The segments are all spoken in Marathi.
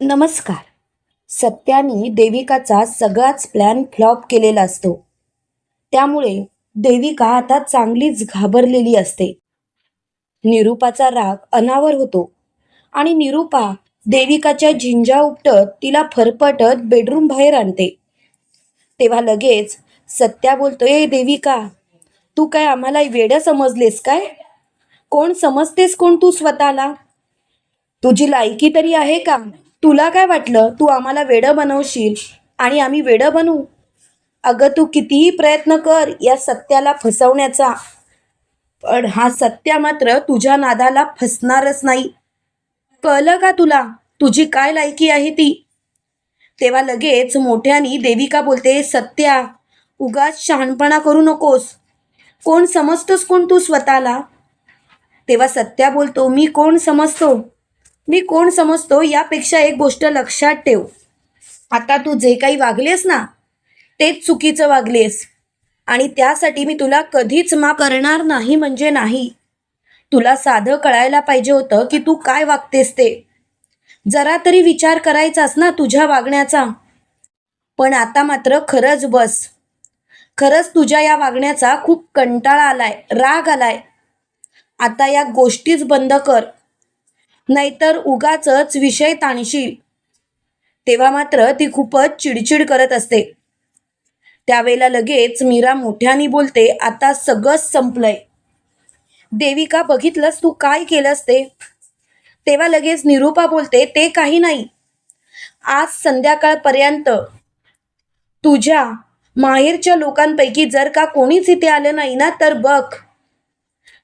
नमस्कार. सत्याने देविकाचा सगळाच प्लॅन फ्लॉप केलेला असतो. त्यामुळे देविका आता चांगलीच घाबरलेली असते. निरूपाचा राग अनावर होतो आणि निरूपा देविकाच्या झिंजा उपटत तिला फरफटत बेडरूम बाहेर आणते. तेव्हा लगेच सत्या बोलतोय "ए देविका तू काय आम्हाला वेड समजलेस काय? कोण समजतेस कोण तू स्वतःला? तुझी लायकी तरी आहे का? तुला काय वाटलं? तू आम्हाला वेडं बनवशील आणि आम्ही वेडं बनवू अगं तू कितीही प्रयत्न कर या सत्याला फसवण्याचा. पण हा सत्या मात्र तुझ्या नादाला फसणारच नाही. कळलं का तुला? तुझी काय लायकी आहे ती? तेव्हा लगेच मोठ्यानी देविका बोलते सत्या उगाच शहाणपणा करू नकोस. कोण समजतोस कोण तू स्वतःला? तेव्हा सत्या बोलतो मी कोण समजतो? मी कोण समजतो यापेक्षा एक गोष्ट लक्षात ठेव. आता तू जे काही वागलेस ना तेच चुकीचं वागलेस. आणि त्यासाठी मी तुला कधीच मा करणार नाही म्हणजे नाही. तुला साधं कळायला पाहिजे होतं की तू काय वागतेस ते. जरा तरी विचार करायचास ना तुझ्या वागण्याचा. पण आता मात्र खरंच बस. खरंच तुझ्या या वागण्याचा खूप कंटाळा आलाय राग आलाय. आता या गोष्टीच बंद कर. नाहीतर उगाच विषय ताणशील. तेव्हा मात्र ती खूपच चिडचिड करत असते. त्यावेळेला लगेच मीरा मोठ्याने बोलते आता सगळंच संपलंय. देविका बघितलंस तू काय केलंस ते तेव्हा लगेच निरूपा बोलते ते काही नाही. आज संध्याकाळपर्यंत तुझ्या माहेरच्या लोकांपैकी जर का कोणीच इथे आलं नाही ना तर बघ.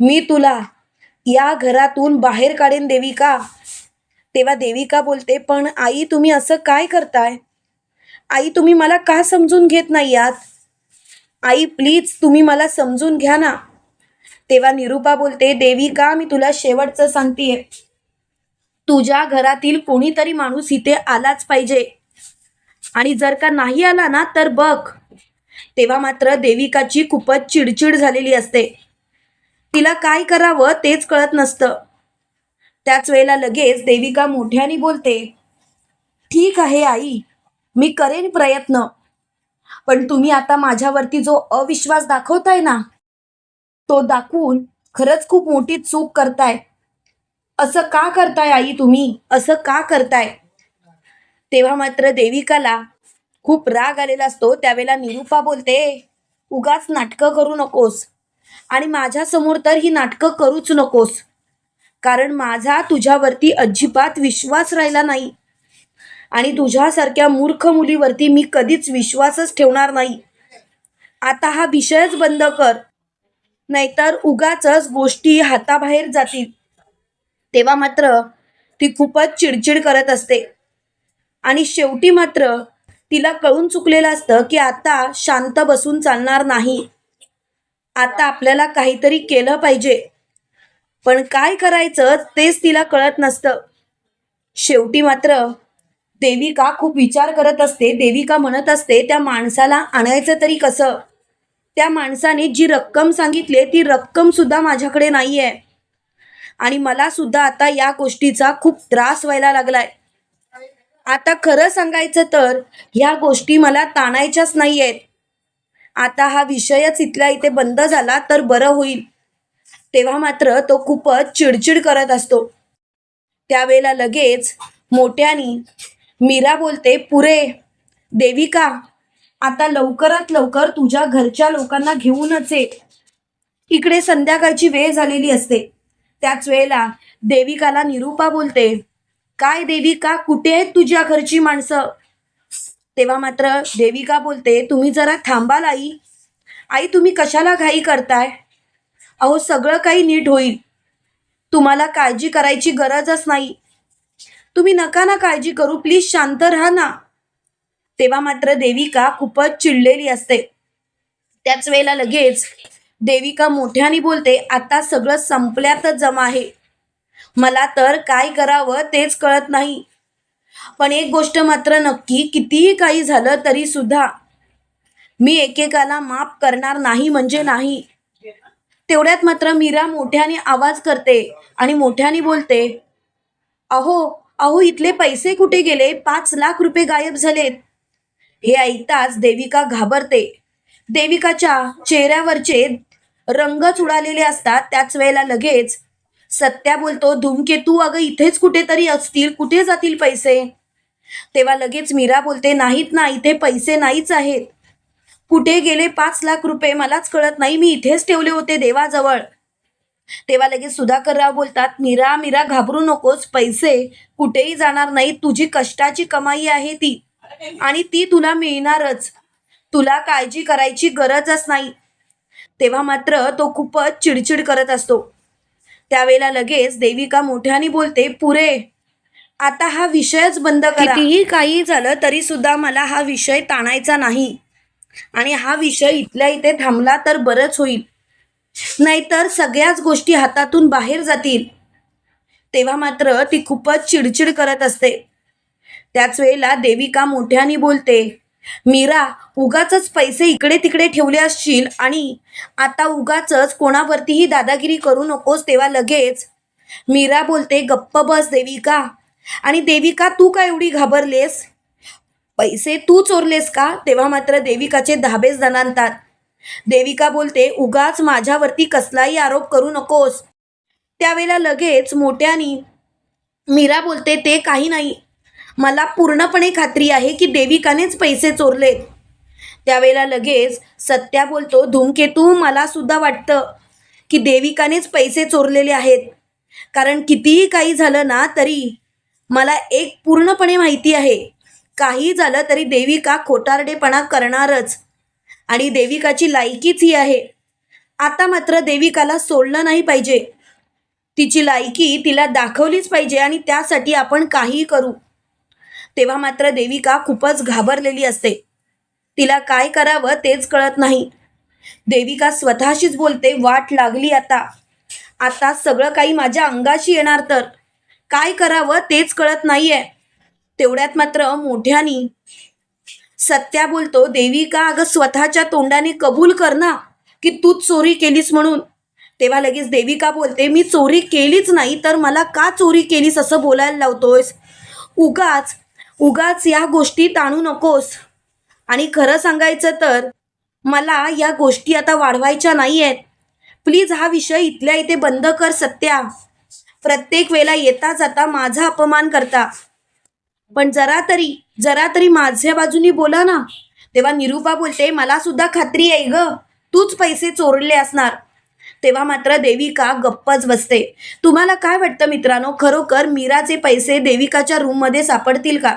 मी तुला या घरातून बाहेर काढेन देविका. तेव्हा देविका बोलते पण आई तुम्ही असं काय करताय? आई तुम्ही मला का समजून घेत नाही आहात? आई प्लीज तुम्ही मला समजून घ्या ना. तेव्हा निरूपा बोलते देविका मी तुला शेवटचं सांगतेय. तुझ्या घरातील कोणीतरी माणूस इथे आलाच पाहिजे. आणि जर का नाही आला ना तर बघ. तेव्हा मात्र देविकाची खूपच चिडचिड झालेली असते. तिला काय करावं तेच कळत नसतं. त्याच वेळेला लगेच देविका मोठ्याने बोलते ठीक आहे आई मी करेन प्रयत्न पण तुम्ही आता माझ्यावरती जो अविश्वास दाखवताय ना तो दाखवून खरंच खूप मोठी चूक करताय. असं का करताय आई तुम्ही? असं का करताय? तेव्हा मात्र देविकाला खूप राग आलेला असतो. त्यावेळेला निरूपा बोलते उगाच नाटकं करू नकोस. आणि माझ्यासमोर तर ही नाटकं करूच नकोस. कारण माझा तुझ्यावरती अजिबात विश्वास राहिला नाही. आणि तुझ्यासारख्या मूर्ख मुलीवरती मी कधीच विश्वासच ठेवणार नाही. आता हा विषयच बंद कर. नाहीतर उगाच गोष्टी हाताबाहेर जातील. तेव्हा मात्र ती खूपच चिडचिड करत असते. आणि शेवटी मात्र तिला कळून चुकलेलं असतं की आता शांत बसून चालणार नाही. आता आपल्याला काहीतरी केलं पाहिजे. पण काय करायचं तेच तिला कळत नसतं. शेवटी मात्र देविका खूप विचार करत असते. देविका म्हणत असते त्या माणसाला आणायचं तरी कसं? त्या माणसाने जी रक्कम सांगितली ती रक्कम सुद्धा माझ्याकडे नाही आहे आणि मला सुद्धा आता या गोष्टीचा खूप त्रास व्हायला लागलाय. आता खरं सांगायचं तर ह्या गोष्टी मला ताणायच्याच नाही आहेत आता हा विषयच इथल्या इथे बंद झाला तर बरं होईल. तेव्हा मात्र तो खूपच चिडचिड करत असतो. त्यावेळेला लगेच मोठ्यानी मीरा बोलते पुरे देविका आता लवकरात लवकर तुझ्या घरच्या लोकांना घेऊनच ये. इकडे संध्याकाळची वेळ झालेली असते. त्याच वेळेला देविकाला निरूपा बोलते काय देविका कुठे आहेत तुझ्या घरची माणसं? तेव्हा मात्र देविका बोलते तुम्ही जरा थांबाल आई. आई तुम्ही कशाला घाई करताय? अहो सगळं काही नीट होईल. तुम्हाला काळजी करायची गरजच नाही. तुम्ही नका ना काळजी करू प्लीज शांत राहा ना. तेव्हा मात्र देविका खूपच चिडलेली असते. त्याच वेळेला लगेच देविका मोठ्याने बोलते आता सगळं संपल्यातच जमा आहे. मला तर काय करावं तेच कळत नाही. पण एक गोष्ट मात्र नक्की कितीही काही झालं तरी सुद्धा मी एकेकाला माफ करणार नाही म्हणजे नाही. तेवढ्यात मात्र मीरा मोठ्याने आवाज करते आणि मोठ्याने बोलते अहो अहो इथले पैसे कुठे गेले? पाच लाख रुपये गायब झालेत. हे ऐकताच देविका घाबरते. देविकाच्या चेहऱ्यावरचे रंगच उडालेले असतात. त्याच वेळेला लगेच सत्या बोलतो धूमकेतू अगं इथेच कुठेतरी असतील कुठे जातील पैसे? तेव्हा लगेच मीरा बोलते नाहीत ना इथे पैसे नाहीच आहेत. कुठे गेले पाच लाख रुपये मलाच कळत नाही मी इथेच ठेवले होते देवाजवळ. तेव्हा लगेच सुधाकरराव बोलतात मीरा मीरा घाबरू नकोस पैसे कुठेही जाणार नाही तुझी कष्टाची कमाई आहे ती. आणि ती तुला मिळणारच. तुला काळजी करायची गरजच नाही. तेव्हा मात्र तो खूपच चिडचिड करत असतो. त्यावेळेला लगेच देविका मोठ्याने बोलते पुरे आता हा विषयच बंद करा. कितीही काही झालं तरी सुद्धा मला हा विषय ताणायचा नाही. आणि हा विषय इथल्या इथे थांबला तर बरंच होईल. नाहीतर सगळ्याच गोष्टी हातातून बाहेर जातील. तेव्हा मात्र ती खूपच चिडचिड करत असते. त्याच वेळेला देविका मोठ्याने बोलते मीरा उगाच पैसे इकडे तिकडे ठेवले असशील आणि आता उगाच कोणावरतीही दादागिरी करू नकोस तेव्हा लगेच. मीरा बोलते गप्प बस देविका. आणि देविका तू का एवढी घाबरलेस? पैसे तू चोरलेस का? तेव्हा मात्र देविकाचे धाबेच दणानतात देविका बोलते उगाच माझ्यावरती कसलाही आरोप करू नकोस. त्यावेळेला लगेच मोठ्यानी मीरा बोलते ते काही नाही. मला पूर्णपणे खात्री आहे की देविकानेच पैसे चोरले त्यावेळेला लगेच सत्या बोलतो धूमकेतू मला सुद्धा वाटतं की देविकानेच पैसे चोरलेले आहेत. कारण कितीही काही झालं ना तरी मला एक पूर्णपणे माहिती आहे. काही झालं तरी देविका खोटारडेपणा करणारच आणि देविकाची लायकीच ही आहे. आता मात्र देविकाला सोडलं नाही पाहिजे. तिची लायकी तिला दाखवलीच पाहिजे आणि त्यासाठी आपण काहीही करू. तेव्हा मात्र देविका खूपच घाबरलेली असते. तिला काय करावं तेच कळत नाही. देविका स्वतःशीच बोलते वाट लागली आता. आता सगळं काही माझ्या अंगाशी येणार तर. काय करावं तेच कळत नाहीये. तेवढ्यात मात्र मोठ्यानी सत्या बोलतो देविका अगं स्वतःच्या तोंडाने कबूल कर ना की तूच चोरी केलीस म्हणून. तेव्हा लगेच देविका बोलते मी चोरी केलीच नाही तर मला का चोरी केलीस असं बोलायला लावतोयस? उगाच उगाच या गोष्टी ताणू नकोस. आणि खरं सांगायचं तर मला या गोष्टी आता वाढवायच्या नाही आहेत प्लीज हा विषय इथल्या इथे बंद कर सत्या. प्रत्येक वेळेला येता जाता माझा अपमान करता. पण जरा तरी जरा तरी माझ्या बाजूनी बोला ना. तेव्हा निरूपा बोलते मला सुद्धा खात्री आहे ग. तूच पैसे चोरले असणार. तेव्हा मात्र देविका गप्पच बसते. तुम्हाला काय वाटतं मित्रांनो? खरोखर मीराचे पैसे देविकाच्या रूममध्ये सापडतील का?